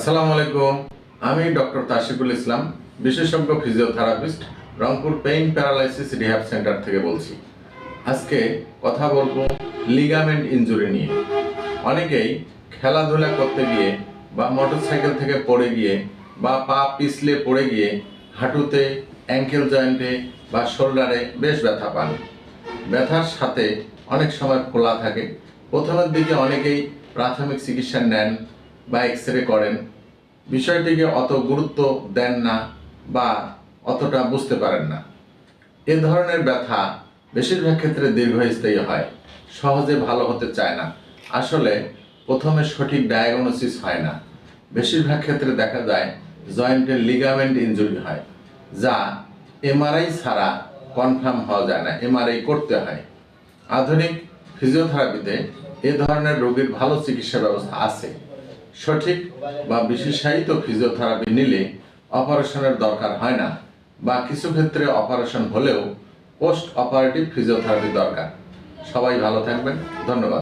আসসালামু আলাইকুম। আমি ডক্টর তাশিকুল ইসলাম, বিশেষজ্ঞ physiotherapist, Rangpur pain paralysis rehab centre থেকে বলছি। আজকে কথা বলব লিগামেন্ট ইনজুরি নিয়ে। অনেকেই খেলাধুলা করতে গিয়ে বা মোটরসাইকেল থেকে পড়ে গিয়ে বা পা পিছলে পড়ে গিয়ে হাঁটুতে অ্যাঙ্কেল জয়েন্টে বা শোল্ডারে বেশ ব্যথা পান। ব্যথার সাথে অনেক সময় খোলা থাকে। প্রথমের দিকে অনেকেই প্রাথমিক চিকিৎসা নেন বা এক্স রে করেন, বিষয়টিকে অত গুরুত্ব দেন না বা অতটা বুঝতে পারেন না। এ ধরনের ব্যথা বেশিরভাগ ক্ষেত্রে দীর্ঘস্থায়ী হয়, সহজে ভালো হতে চায় না। আসলে প্রথমে সঠিক ডায়াগনোসিস হয় না। বেশিরভাগ ক্ষেত্রে দেখা যায় জয়েন্টের লিগামেন্ট ইনজুরি হয়, যা এমআরআই ছাড়া কনফার্ম হওয়া যায় না এমআরআই করতে হয়। আধুনিক ফিজিওথেরাপিতে এ ধরনের রোগীর ভালো চিকিৎসা ব্যবস্থা আছে। সঠিক বা বিশেষায়িত ফিজিওথেরাপি নিলে অপারেশনের দরকার হয় না বা কিছু ক্ষেত্রে অপারেশন হলেও পোস্ট অপারেটিভ ফিজিওথেরাপি দরকার। সবাই ভালো থাকবেন। ধন্যবাদ।